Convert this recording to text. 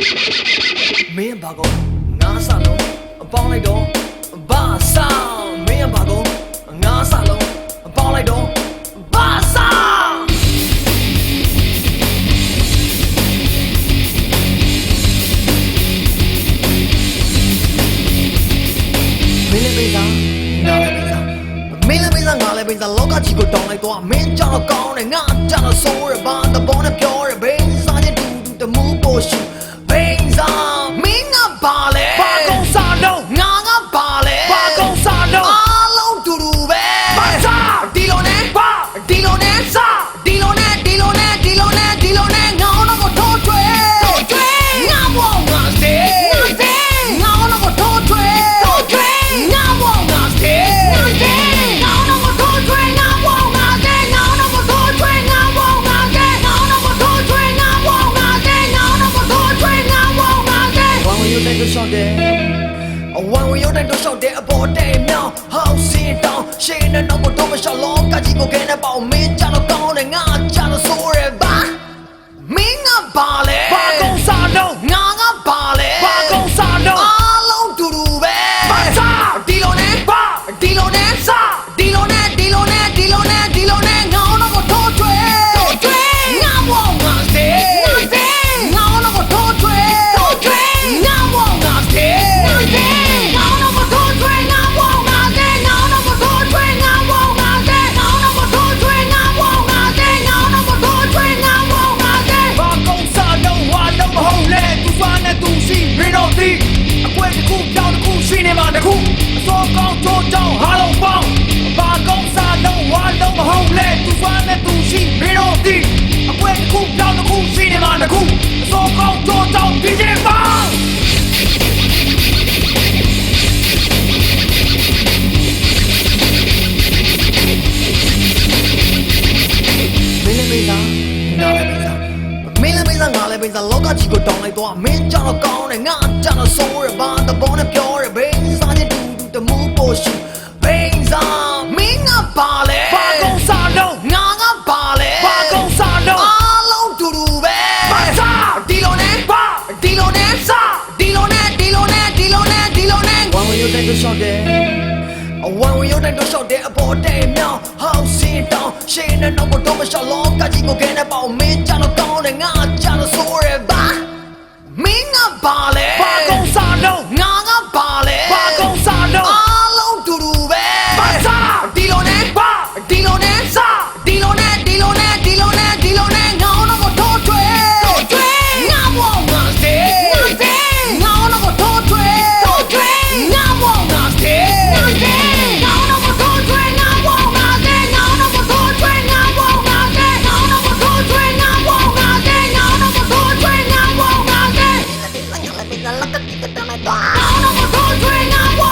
မင်းဘာကောငါးဆလုံးအပေါင်းလိုက်တော့ဘာဆောင်မင်းဘာကောငါးဆလုံးအပေါင်းလိုက်တော့ဘာဆောင်မင်းလည်းပိစားငါလည်းပိစားမင်းလည်းပိစားငါလည်းပိစားလောကကြီးကိုတောင်းလိုက်တော့မင်းကြောက်တော့ကောင်းတယ်ငါကြောက်တော့ဆိုးရပါတဘောနဲ့ပြောရဘိ အဝမ်းဝင်ရုပ်တဲ့တို့ရှော့တယ်အပေါ်တဲ့မြောင်းဟောက်စင်တောင်းရှင်းတဲ့တော့ကိုတော့မရှော့လောကကြီးကိုခဲနေပေါ့မင်းကြတော့ကောင်းတယ်ငါကြတော့ဆိုးရပါမင်းကပါလေဘာကုန်စားလုံး အစောကောင်းချိုးချောင်းဟာလုံးပေါင်းဘာကုန်စားလုံးဝါလုံးမဟုတ်လေသူစွာနဲ့သူရှိမင်းတို့ဒီအကွက်တစ်ခုပြောင်းတစ်ခုရှိနေမှာတစ်ခုအစောကောင်းချိုးချောင်းဒီကျေပေါင်းမင်းလည်းမိစားငါလည်းမိစားမင်းလည်းမိစားငါလည်းမိစားလောကကြီးကိုတောင်းလိုက်တော့မင်းကြောက်တော့ကောင်းတယ်ငါကြောက်တော့ဆိုးရပါတဘောနဲ့ပြောရဘိန်းစားချင်း တူတူတမှုပေါ်ရှူဘိန်းစားမင်းကပါလေဘာကုန်စားလုံးငါကပါလေဘာကုန်စားလုံးအားလုံးတူတူပဲဘာစားဒီလိုနဲ့ဘာဒီလိုနဲ့စားဒီလိုနဲ့ဒီလိုနဲ့ဒီလိုနဲ့ဒီလိုနဲ့ဝမ်းဝင်ရုပ်တဲ့တို့ရှော့တယ်အဝမ်းဝင်ရုပ်တဲ့တို့ရှော့တယ်အပေါ်တဲ့မြောင်းဟောက်စင်တောင်းရှင်းတဲ့တော့ကိုတော့မရှော့လောကကြီးကိုခဲနေပေါ့မင်းကြတော့ကောင်းတယ်ငါကြတော့ဆိုးရပါမင်းကပါလေဘာကုန်စားလုံးငါကပါလေဘာကု 那那个那个那个